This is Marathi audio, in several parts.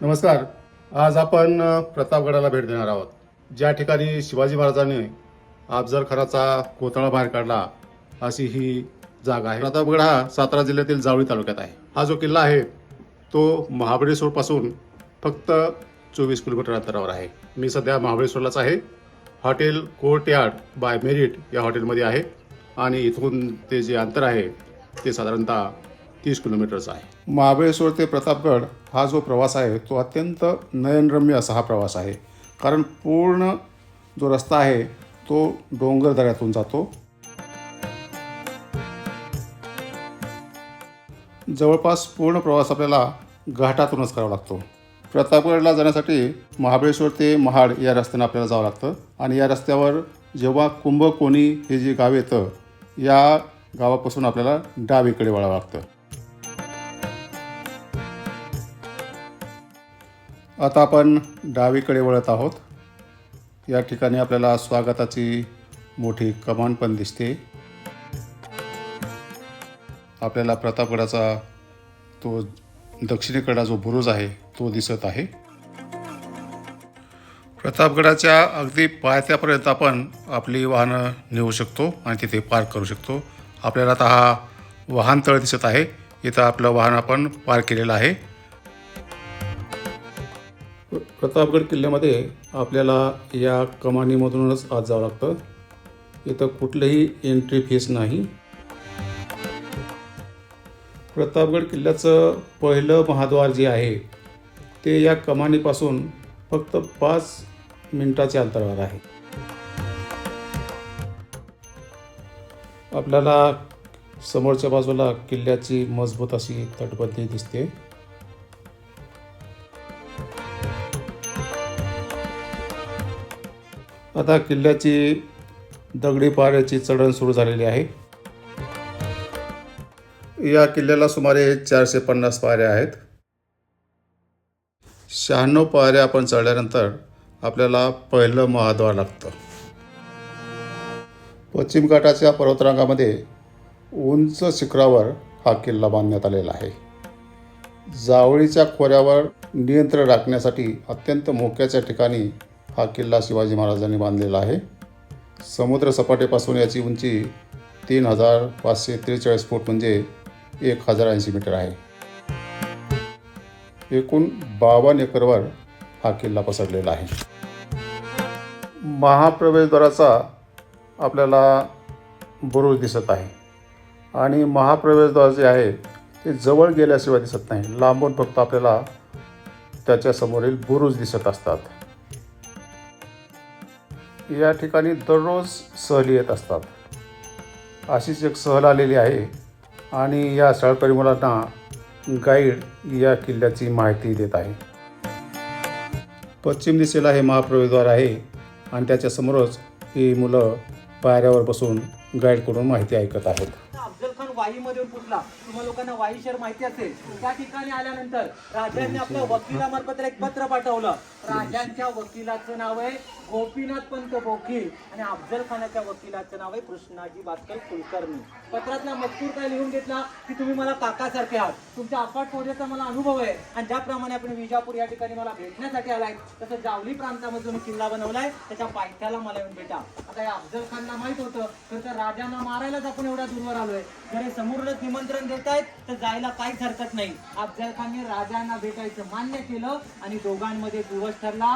नमस्कार. आज आपण प्रतापगडाला भेट देणार आहोत. ज्या ठिकाणी शिवाजी महाराजांनी अफजलखानाचा कोतळा बाहेर काढला अशी ही जागा आहे. प्रतापगड हा सातारा जिल्ह्यातील जावळी तालुक्यात आहे. हा जो किल्ला आहे तो महाबळेश्वरपासून फक्त चोवीस किलोमीटर अंतरावर आहे. मी सध्या महाबळेश्वरलाच आहे. हॉटेल कोर्टयार्ड बाय मेरिट या हॉटेलमध्ये आहे. आणि इथून ते जे अंतर आहे ते साधारणतः तीस किलोमीटरचा आहे. महाबळेश्वर ते प्रतापगड हा जो प्रवास आहे तो अत्यंत नयनरम्य असा हा प्रवास आहे. कारण पूर्ण जो रस्ता आहे तो डोंगर दऱ्यातून जातो. जवळपास पूर्ण प्रवास आपल्याला घाटातूनच करावा लागतो. प्रतापगडला जाण्यासाठी महाबळेश्वर ते महाड या रस्त्यानं आपल्याला जावं लागतं. आणि या रस्त्यावर जेव्हा कुंभकोणी हे जे गाव येतं या गावापासून आपल्याला डावीकडे वळावं लागतं. आता आपण डावीकडे वळत आहोत. या ठिकाणी आपल्याला स्वागताची मोठी कमान पण दिसते. आपल्याला प्रतापगडाचा तो दक्षिणेकडा जो बुरुज आहे तो दिसत आहे. प्रतापगडाच्या अगदी पायथ्यापर्यंत आपण आपली वाहनं नेऊ शकतो आणि तिथे पार्क करू शकतो. आपल्याला आता हा वाहनतळ दिसत आहे. इथं आपलं वाहन आपण पार्क केलेलं आहे. प्रतापगड किल्ल्यामध्ये आपल्याला या कमानीमधूनच आत जावं लागतं. इथं कुठलंही एंट्री फीस नाही. प्रतापगड किल्ल्याचं पहिलं महाद्वार जे आहे ते या कमानीपासून फक्त पाच मिनिटाच्या अंतरावर आहे. आपल्याला समोरच्या बाजूला किल्ल्याची मजबूत अशी तटबंदी दिसते. आता किल्ल्याची दगडी पाऱ्याची चढण सुरू झालेली आहे. या किल्ल्याला सुमारे चारशे पन्नास पायऱ्या आहेत. शहाण्णव पायऱ्या आपण चढल्यानंतर आपल्याला पहिलं महाद्वार लागतं. पश्चिम घाटाच्या पर्वतरांगामध्ये उंच शिखरावर हा किल्ला बांधण्यात आलेला आहे. जावळीच्या खोऱ्यावर नियंत्रण राखण्यासाठी अत्यंत मोक्याच्या ठिकाणी हा किल्ला शिवाजी महाराजांनी बांधलेला आहे. समुद्र सपाटीपासून याची उंची तीन हजार पाचशे त्रेचाळीस फूट म्हणजे एक हजार ऐंशी मीटर आहे. एकूण बावन्न एकरवर हा किल्ला पसरलेला आहे. महाप्रवेशद्वाराचा आपल्याला बुरुज दिसत आहे आणि महाप्रवेशद्वार जे आहे ते जवळ गेल्याशिवाय दिसत नाही. लांबून फक्त आपल्याला त्याच्यासमोरील बुरुज दिसत असतात. या ठिकाणी दररोज सहली येत असतात. अशीच एक सहल आलेली आहे आणि या सहकारी मुलांना गाईड या किल्ल्याची माहिती देत आहे. पश्चिम दिशेला हे महाप्रवेशद्वार आहे आणि त्याच्यासमोरच ही मुलं पायऱ्यावर बसून गाईडकडून माहिती ऐकत आहेत. अफजल खान वाईमध्ये फुटला तुम्हा लोकांना वाई शहर माहिती असेल. त्या ठिकाणी आल्यानंतर राजांनी आपल्या वकिलामार्फत एक पत्र पाठवलं. राजांच्या वकिलाचं नाव आहे गोपीनाथ पंत बोकील आणि अफजल खानाच्या वकिलाचं नाव आहे कृष्णाजी बातकल कुलकर्णी. पत्रातला मजकूर काय लिहून घेतला? की तुम्ही मला काकासारखे आहात. तुमच्या अफाट फौजेचा मला अनुभव आहे. आणि ज्याप्रमाणे आपण विजापूर या ठिकाणी मला भेटण्यासाठी आलाय तसं जावली प्रांतामधून किल्ला बनवलाय. त्याच्या पायथ्याला मला येऊन भेटा. आता या अफजल खानला माहीत होतं तर त्या राजांना मारायलाच आपण एवढ्या दूरवर आलोय. जर हे समोरच निमंत्रण देत आहेत तर जायला काहीच हरकत नाही. अफजल खानने राजांना भेटायचं मान्य केलं आणि दोघांमध्ये दिवस ठरला.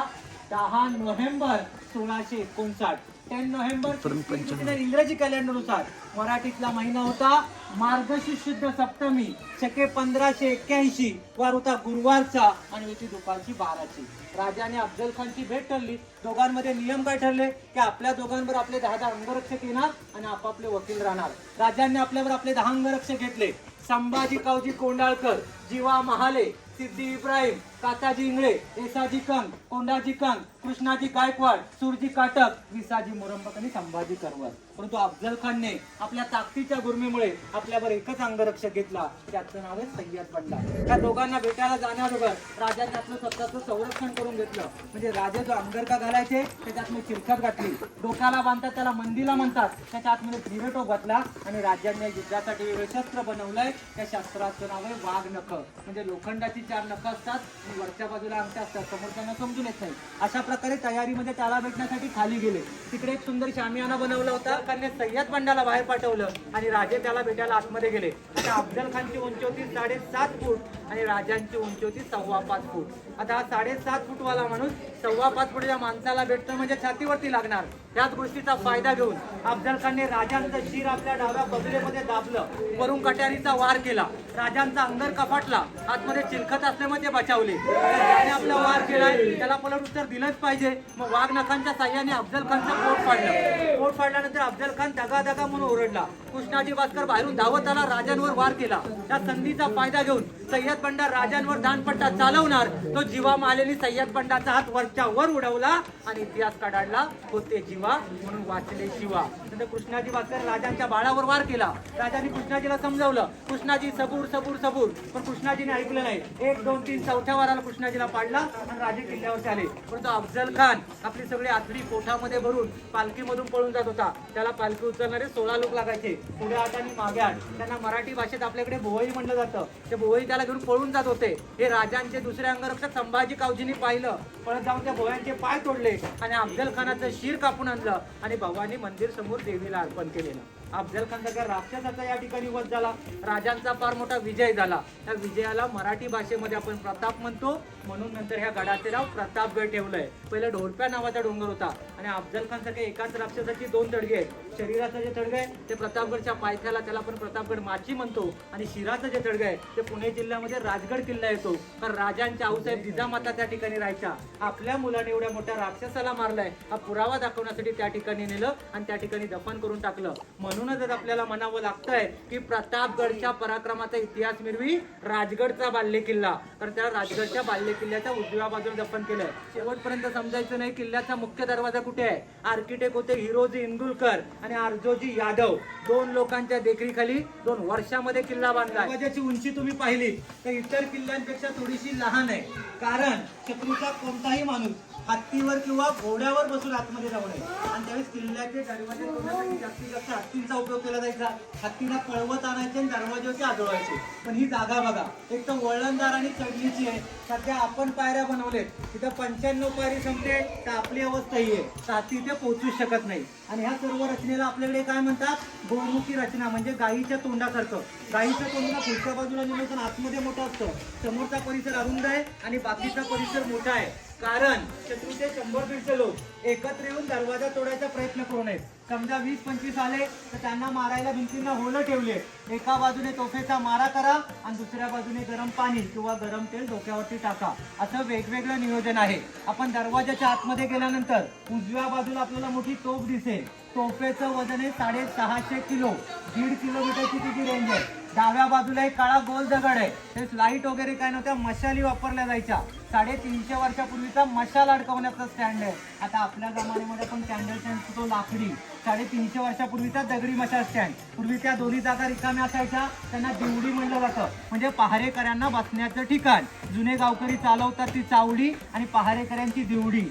दहा नोव्हेंबर सोळाशे एकोणसाठ. टेन नोव्हेंबर इंग्रजी कॅलेंडरनुसार मराठीतला महिना होता. मार्गशीर्ष शुद्ध सप्तमी शके पंधराशे एक्क्याऐंशी वार होता गुरुवारचा आणि होती दुपारची बाराची. राजाने अफजल खानची भेट ठरली. दोघांमध्ये नियम काय ठरले? की आपल्या दोघांवर आपले दहा दहा अंगरक्षक येणार आणि आपापले वकील राहणार. राजांनी आपल्यावर आपले दहा अंगरक्षक घेतले. संभाजी कावजी कोंडाळकर जीवा महाले सिद्धी इब्राहिम काकाजी इंगळे एसाजी कंग कोंडाजी कंग कृष्णाजी गायकवाड सुरजी काटक विसाजी मुरंबक आणि संभाजी करवत. परंतु अफजल खानने आपल्या ताकदीच्या गुर्मीमुळे आपल्यावर एकच अंगरक्षक घेतला. त्याचं नाव आहे सय्यद बंडा त्या दोघांना भेटायला जाण्याबरोबर राजाने आपलं स्वतःचं संरक्षण करून घेतलं. म्हणजे राजे जो अंगरका घालायचे त्याच्यात मी चिरखत घातली. डोक्याला बांधतात त्याला मंदिला म्हणतात. त्याच्या आतमध्ये धीरटो घातला आणि राज्याने युद्धासाठी वेगळं शस्त्र बनवलंय. त्या शस्त्राचं नाव आहे वाघ नख. म्हणजे लोखंडाची चार नख असतात आणि वरच्या बाजूला आमच्या असतात. समोरच्यांना समजून येत नाही. अशा प्रकारे तयारीमध्ये त्याला भेटण्यासाठी खाली गेले. तिकडे एक सुंदर शामियाना बनवला होता. कारण सय्यद बंडाला बाहेर पाठवलं आणि राजे त्याला भेटायला आतमध्ये गेले. आता अफजल खानची उंची होती साडेसात फूट आणि राजांची उंची होती सव्वा पाच फूट. आता हा साडेसात फूट वाला माणूस सव्वा पाच फुटच्या माणसाला भेटतो म्हणजे छातीवरती लागणार. त्याच गोष्टीचा फायदा घेऊन अफजल खानने राजांचं शिर आपल्या डाव्या बगलेमध्ये दाबलं. वरून कट्यारीचा वार केला. राजांचा अंगर कपाटला. आतमध्ये चिलखत असल्यामुळे ते बचावले. त्याने आपला वार केलाय त्याला पलट उत्तर दिलंच पाहिजे. मग वाघ नखांच्या साह्याने अफजल खानचं पोट फाडलं. पोट फाडल्यानंतर अफजल खान दगा दगा म्हणून ओरडला. कृष्णाजी भास्कर बाहेरून धावत आला राजांवर वार केला. त्या संधीचा फायदा घेऊन सय्यद बंडा राजांवर दानपट्टा चालवणार तो जीवा मालेनी सय्यद बंडाचा हात वरच्या वर उडवला आणि इतिहास काढला होते जीवा म्हणून वाचले शिवा. नंतर कृष्णाजी भास्कर राजांच्या बाळावर वार केला. राजांनी कृष्णाजीला समजावलं कृष्णाजी सबूर सबूर सबूर. पण कृष्णाजीने ऐकलं नाही. एक दोन तीन चौथ्या वाराला कृष्णाजीला पाडला आणि राजे किल्ल्यावर आले. परंतु अफजल खान आपली सगळी आतडी पोठामध्ये भरून पालखीमधून पळून जात होता. त्याला पालखी उचलणारे सोळा लोक लागायचे. पुढे आठ आणि मागे आठ त्यांना मराठी भाषेत आपल्याकडे भोवई म्हणलं जातं. ते भोवई त्याला घेऊन पळून जात होते. हे राजांचे दुसरे अंगरक्षक संभाजी कावजीने पाहिलं. पळत जाऊन त्या भोयांचे पाय तोडले आणि अफजल खानाचं शिर कापून आणलं आणि भवानी मंदिर समोर देवीला अर्पण केलेलं. अफजल खानचा राक्षसाचा या ठिकाणी वध झाला. राजांचा फार मोठा विजय झाला. त्या विजयाला मराठी भाषेमध्ये आपण प्रताप म्हणतो. म्हणून नंतर ह्या गडाचे नाव प्रतापगड ठेवलंय. पहिलं ढोरप्या नावाचा डोंगर होता आणि अफजल खान सारख्या एकाच राक्षसाची दोन तडगे आहेत. शरीराचं जे तडगं आहे ते प्रतापगडच्या पायथ्याला त्याला आपण प्रतापगड माची म्हणतो. आणि शिराचं जे तडगं आहे ते पुणे जिल्ह्यामध्ये राजगड किल्ला येतो. कारण राजांच्या आऊसाहेब जिजामाता त्या ठिकाणी राहायच्या. आपल्या मुलाने एवढ्या मोठ्या राक्षसाला मारलाय. हा पुरावा दाखवण्यासाठी त्या ठिकाणी नेलं आणि त्या ठिकाणी दफन करून टाकलं. म्हणूनच आपल्याला म्हणावं लागतंय की प्रतापगडच्या पराक्रमाचा इतिहास मिरवी राजगडचा बाल्य किल्ला तर त्या राजगडच्या बाल्य किल्ल्याच्या उजव्या बाजूला दफन केलंय. शेवटपर्यंत समजायचं नाही किल्ल्याचा मुख्य दरवाजा कुठे आहे? आर्किटेक्ट होते हिरोजी इंदुलकर आणि आर्जोजी यादव. दोन लोकांच्या देखरीखाली दोन वर्षामध्ये किल्ला बांधला दरवाजाची उंची तुम्ही पाहिली तर इतर किल्ल्यांपेक्षा थोडीशी लहान आहे. कारण शत्रूचा कोणताही माणूस हत्तीवर किंवा घोड्यावर बसून आतमध्ये जाऊ नये. आणि त्यावेळेस किल्ल्याचे दरवाजे तोडण्यासाठी जास्तीत जास्त हत्तींचा उपयोग केला जायचा. हत्तीला पळवत आणायचे आणि दरवाजेवरती आदळवायचे पण ही जागा बघा एक तर वळणदार आणि चढणीची आहे. सध्या आपण पायऱ्या बनवले तिथं पंच्याण्णव पायरी संपते तर आपली अवस्था ही आहे. तर हत्ती पोहोचू शकत नाही. आणि ह्या सर्व रचनेला आपल्याकडे काय म्हणतात? गोमुखी रचना म्हणजे गायीच्या तोंडासारखं. गायीचं तोंड पुढच्या बाजूला नेलं तर आतमध्ये मोठं असतं. समोरचा परिसर अरुंद आहे आणि बाकीचा परिसर मोठा आहे. कारण शत्रूचे शंभर दीडशे लोक एकत्र येऊन दरवाजा तोडायचा प्रयत्न करू नये समजा वीस पंचवीस आले तर त्यांना मारायला भिंतींना होलं ठेवले. एका बाजूने तोफेचा मारा करा आणि दुसऱ्या बाजूने गरम पाणी किंवा गरम तेल डोक्यावरती टाका. असं वेगवेगळं नियोजन आहे. आपण दरवाजाच्या आतमध्ये गेल्यानंतर उजव्या बाजूला आपल्याला मोठी तोफ दिसेल. तोफेचं वजन आहे साडे सहाशे किलो. दीड किलोमीटरची तिची रेंज आहे. डाव्या बाजूला एक काळा गोल दगड आहे. ते लाइट वगैरे काय नव्हत्या मशाली वापरल्या जायच्या. साडेतीनशे वर्षापूर्वीचा मशाल अडकवण्याचा स्टँड आहे. आता आपल्या जमान्यामध्ये पण कॅन्डल स्टँड तो लाकडी. साडेतीनशे वर्षापूर्वीचा दगडी मशाल स्टँड पूर्वी त्या दोन्ही जागा रिकाम्या असायच्या त्यांना दिवडी म्हणलं जातं. म्हणजे पहारेकऱ्यांना बसण्याचं ठिकाण. जुने गावकरी चालवतात ती चावडी आणि पहारेकऱ्यांची दिवडी.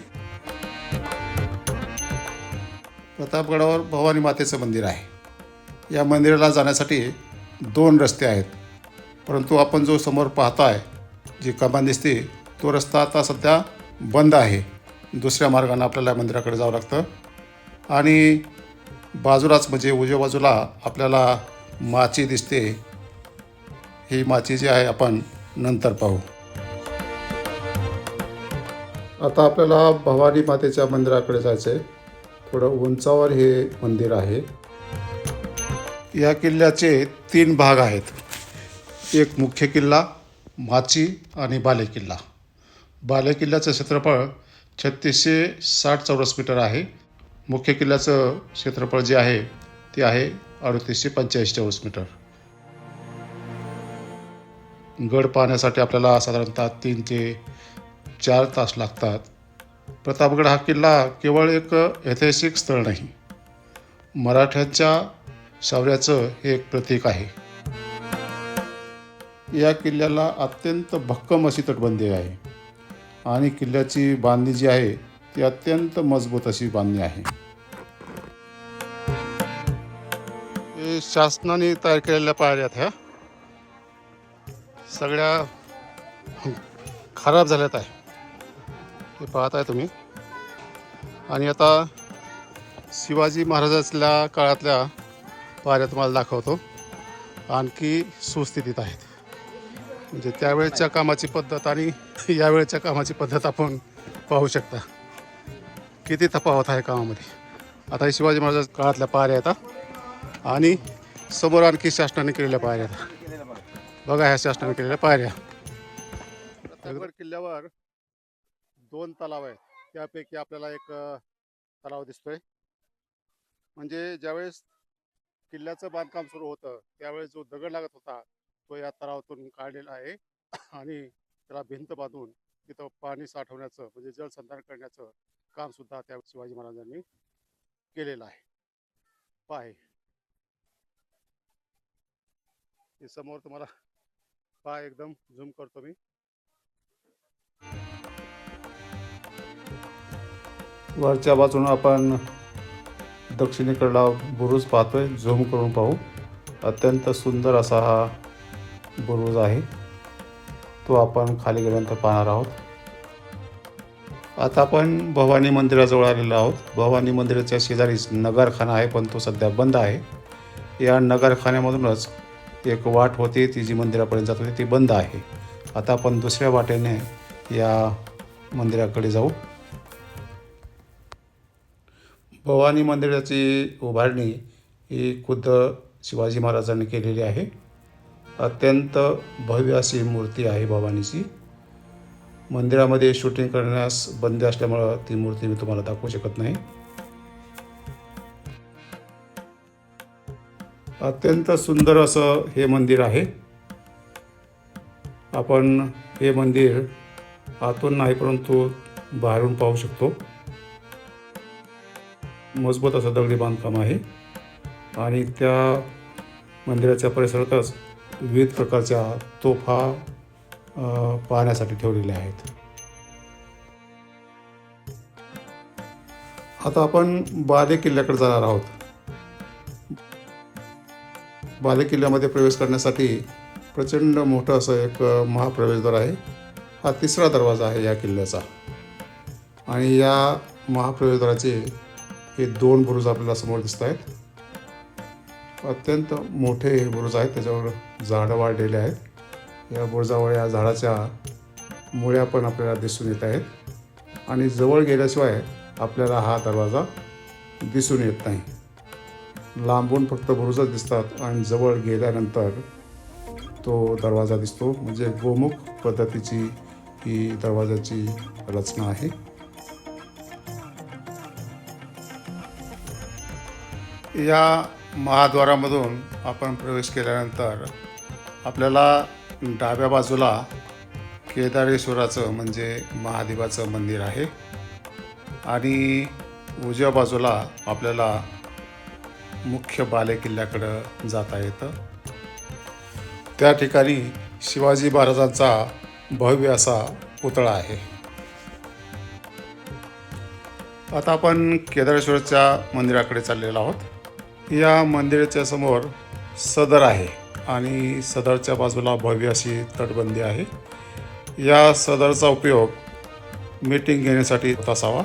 प्रतापगडावर भवानी मातेचं मंदिर आहे. या मंदिराला जाण्यासाठी दोन रस्ते आहेत. परंतु आपण जो समोर पाहताय जी कमान दिसते तो रस्ता आता सध्या बंद आहे. दुसऱ्या मार्गाने आपल्याला मंदिराकडे जावं लागतं. आणि बाजूलाच म्हणजे उजव्या बाजूला आपल्याला माची दिसते. ही माची जी आहे आपण नंतर पाहू. आता आपल्याला भवानी मातेच्या मंदिराकडे जायचं आहे थोडं उंचावर हे मंदिर आहे. या किल्ल्याचे तीन भाग आहेत. एक मुख्य किल्ला माची आणि बाले किल्ला. बाले किल्ल्याचं क्षेत्रफळ छत्तीसशे साठ चौरस मीटर आहे. मुख्य किल्ल्याचं क्षेत्रफळ जे आहे ते आहे अडतीसशे पंच्याऐंशी चौरस मीटर. गड पाहण्यासाठी आपल्याला साधारणतः तीन ते चार तास लागतात. प्रतापगड हा किल्ला केवळ एक ऐतिहासिक स्थळ नाही. मराठ्यांच्या शौर्याचं हे एक प्रतीक आहे. या किल्ल्याला अत्यंत भक्कम अशी तटबंदी आहे. आणि किल्ल्याची बांधणी जी आहे ती अत्यंत मजबूत अशी बांधणी आहे. हे शासनाने तयार केलेल्या पायऱ्या ह्या. सगळ्या खराब झाल्यात आहे. हे पाहताय तुम्ही. आणि आता शिवाजी महाराजाच्या काळातल्या पाऱ्या तुम्हाला दाखवतो. आणखी सुस्थितीत आहेत. म्हणजे त्यावेळेच्या कामाची पद्धत आणि यावेळेच्या कामाची पद्धत आपण पाहू शकता. किती तफावत आहे कामामध्ये. आता हे शिवाजी महाराज काळातल्या पाऱ्या आहेत आणि समोर आणखी शासनाने केलेल्या पायऱ्या बघा ह्या शासनाने केलेल्या पायऱ्या. दगड किल्ल्यावर दोन तलाव आहेत. त्यापैकी आपल्याला एक तलाव दिसतोय. म्हणजे ज्यावेळेस किल्ल्याचं बांधकाम सुरू होतं. त्यावेळेस जो दगड लागत होता तो या तलावातून काढलेला आहे. आणि त्याला भिंत बांधून तिथं पाणी साठवण्याचं म्हणजे जलसंधारण करण्याचं काम सुद्धा त्या शिवाजी महाराजांनी केलेलं आहे. पाय. हे समोर तुम्हाला पाय एकदम झूम करतो मी. वरच्या बाजून आपण दक्षिणेकडला बुरुज पाहतोय झूम करून पाहू. अत्यंत सुंदर असा हा बुरुज आहे. तो आपण खाली गेल्यानंतर पाहणार आहोत. आता आपण भवानी मंदिराजवळ आलेलो आहोत. भवानी मंदिराच्या शेजारीच नगरखाना आहे पण तो सध्या बंद आहे. या नगरखान्यामधूनच एक वाट होती ती जी मंदिरापर्यंत जात होती ती बंद आहे. आता आपण दुसऱ्या वाटेने या मंदिराकडे जाऊ. भवानी मंदिराची उभारणी ही खुद्द शिवाजी महाराजांनी केलेली आहे. अत्यंत भव्य अशी मूर्ती आहे भवानीची. मंदिरामध्ये शूटिंग करण्यास बंदी असल्यामुळं ती मूर्ती मी तुम्हाला दाखवू शकत नाही. अत्यंत सुंदर असं हे मंदिर आहे. आपण हे मंदिर आतून नाही परंतु बाहेरून पाहू शकतो. मजबूत असं दगडी बांधकाम आहे. आणि त्या मंदिराच्या परिसरातच विविध प्रकारच्या तोफा पाहण्यासाठी ठेवलेल्या आहेत. आता आपण बाले किल्ल्याकडे जाणार आहोत. बाले किल्ल्यामध्ये प्रवेश करण्यासाठी प्रचंड मोठं असं एक महाप्रवेशद्वार आहे. हा तिसरा दरवाजा आहे या किल्ल्याचा. आणि या महाप्रवेशद्वाराचे हे दोन बुरुज आपल्याला समोर दिसत आहेत. अत्यंत मोठे हे बुरुज आहेत. त्याच्यावर झाडं वाढलेले आहेत. या बुरुजावर या झाडाच्या मुळ्या पण आपल्याला दिसून येत आहेत. आणि जवळ गेल्याशिवाय आपल्याला हा दरवाजा दिसून येत नाही. लांबून फक्त बुरुजच दिसतात आणि जवळ गेल्यानंतर तो दरवाजा दिसतो. म्हणजे गोमुख पद्धतीची ही दरवाजाची रचना आहे. या महाद्वारामधून आपण प्रवेश केल्यानंतर आपल्याला डाव्या बाजूला केदारेश्वराचं म्हणजे महादेवाचं मंदिर आहे. आणि उजव्या बाजूला आपल्याला मुख्य बाले किल्ल्याकडं जाता येतं. त्या ठिकाणी शिवाजी महाराजांचा भव्य असा पुतळा आहे. आता आपण केदारेश्वरच्या मंदिराकडे चाललेलो आहोत. या मंदिराच्या समोर सदर आहे आणि सदरच्या बाजूला भव्य अशी तटबंदी आहे. या सदरचा उपयोग मीटिंग घेण्यासाठी होत असावा.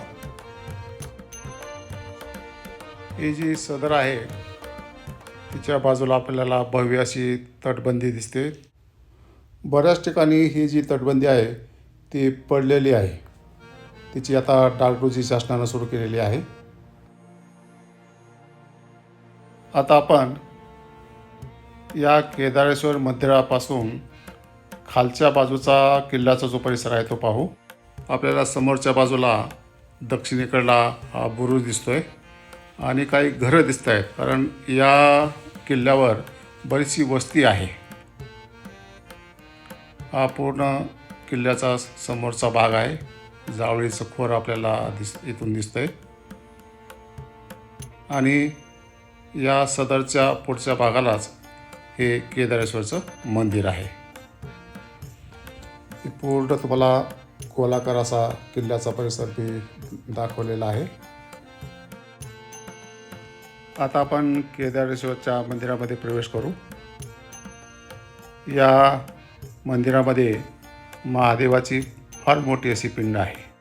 ही जी सदर आहे तिच्या बाजूला आपल्याला भव्य अशी तटबंदी दिसते. बऱ्याच ठिकाणी ही जी तटबंदी आहे ती पडलेली आहे. तिची आता डागडुजी शासनानं सुरू केलेली आहे. आता आपण या केदारेश्वर मंदिरापासून खालच्या बाजूचा किल्ल्याचा जो परिसर आहे तो पाहू. आपल्याला समोरच्या बाजूला दक्षिणेकडला हा बुरुज दिसतोय आणि काही घरं दिसत आहेत कारण या किल्ल्यावर बरीचशी वस्ती आहे. हा पूर्ण किल्ल्याचा समोरचा भाग आहे. जावळीचं खोर आपल्याला दिस इथून दिसतंय. आणि या सदरच्या पुढच्या भागालाच हे केदारेश्वरचं मंदिर आहे. पूर्ण तुम्हाला गोलाकार असा किल्ल्याचा परिसर मी दाखवलेला आहे. आता आपण केदारेश्वरच्या मंदिरामध्ये प्रवेश करू. या मंदिरामध्ये महादेवाची फार मोठी अशी पिंड आहे.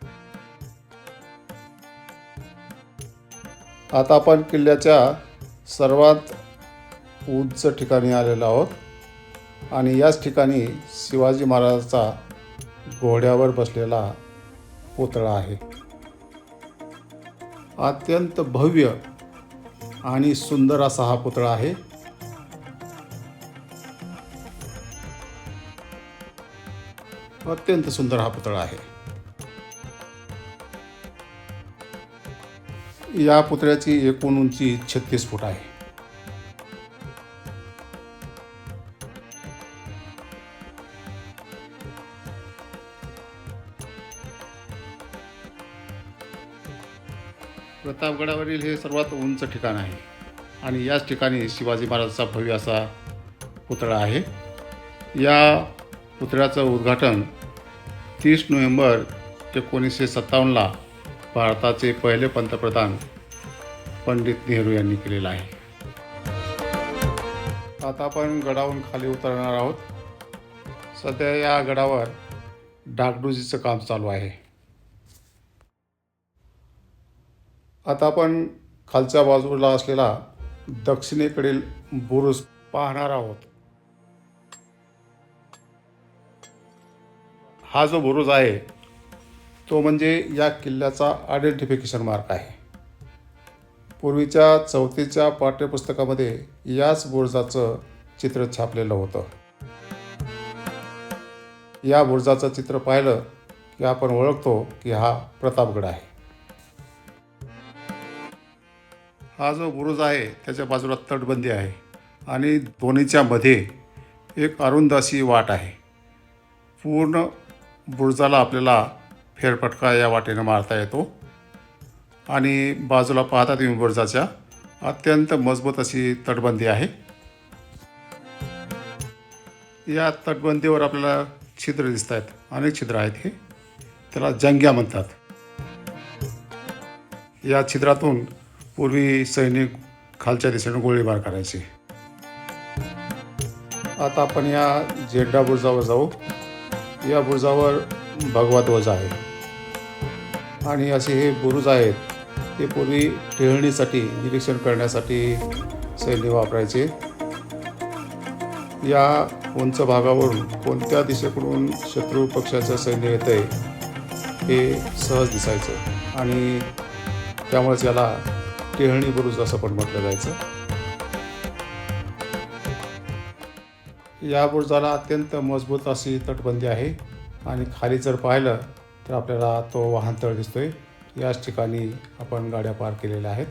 आता आपण किल्ल्याच्या सर्वात उंच ठिकाणी आलेलो आहोत. आणि याच ठिकाणी शिवाजी महाराजाचा घोड्यावर बसलेला पुतळा आहे. अत्यंत भव्य आणि सुंदर असा हा पुतळा आहे. अत्यंत सुंदर हा पुतळा आहे. या पुतळ्याची एकूण उंची छत्तीस फूट आहे. प्रतापगडावरील हे सर्वात उंच ठिकाण आहे आणि याच ठिकाणी शिवाजी महाराजांचा भव्य असा पुतळा आहे. या पुतळ्याचं उद्घाटन तीस नोव्हेंबर एकोणीसशे सत्तावन्नला भारताचे पहिले पंतप्रधान पंडित नेहरू यांनी केलेलं आहे. आता आपण गडावरून खाली उतरणार आहोत. सध्या या गडावर डागडुजीचं काम चालू आहे. आता आपण खालच्या बाजूला असलेला दक्षिणेकडील बुरुज पाहणार आहोत. हा जो बुरुज आहे तो म्हणजे या किल्ल्याचा आयडेंटिफिकेशन मार्क आहे. पूर्वीच्या चौथीच्या पाठ्यपुस्तकामध्ये याच बुरुजाचं चित्र छापलेलं होतं. या बुरुजाचं चित्र पाहिलं की आपण ओळखतो की हा प्रतापगड आहे. हा जो बुरुज आहे त्याच्या बाजूला तटबंदी आहे आणि दोन्हीच्या मध्ये एक अरुंद अशी वाट आहे. पूर्ण बुरुजाला आपल्याला फेरफटका या वाटेनं मारता येतो. आणि बाजूला पाहता तुम्ही बुरुजाच्या अत्यंत मजबूत अशी तटबंदी आहे. या तटबंदीवर आपल्याला छिद्र दिसत आहेत अनेक छिद्र आहेत हे. त्याला जंग्या म्हणतात. या छिद्रातून पूर्वी सैनिक खालच्या दिशेने गोळीबार करायचे. आता आपण या झेंडा बुरुजावर जाऊ. या बुरुजावर भगवा ध्वज आहे. आणि असे हे बुरुज आहेत ते पूर्वी टेहळणीसाठी निरीक्षण करण्यासाठी सैन्य वापरायचे. या उंच भागावरून कोणत्या दिशेकडून शत्रू पक्षाचं सैन्य येत आहे हे सहज दिसायचं. आणि त्यामुळेच याला टेहळणी बुरुज असं पण म्हटलं जायचं. या बुरुजाला अत्यंत मजबूत अशी तटबंदी आहे. आणि खाली जर पाहिलं तर आपल्याला तो वाहनतळ दिसतोय. याच ठिकाणी आपण गाड्या पार्क केलेल्या आहेत.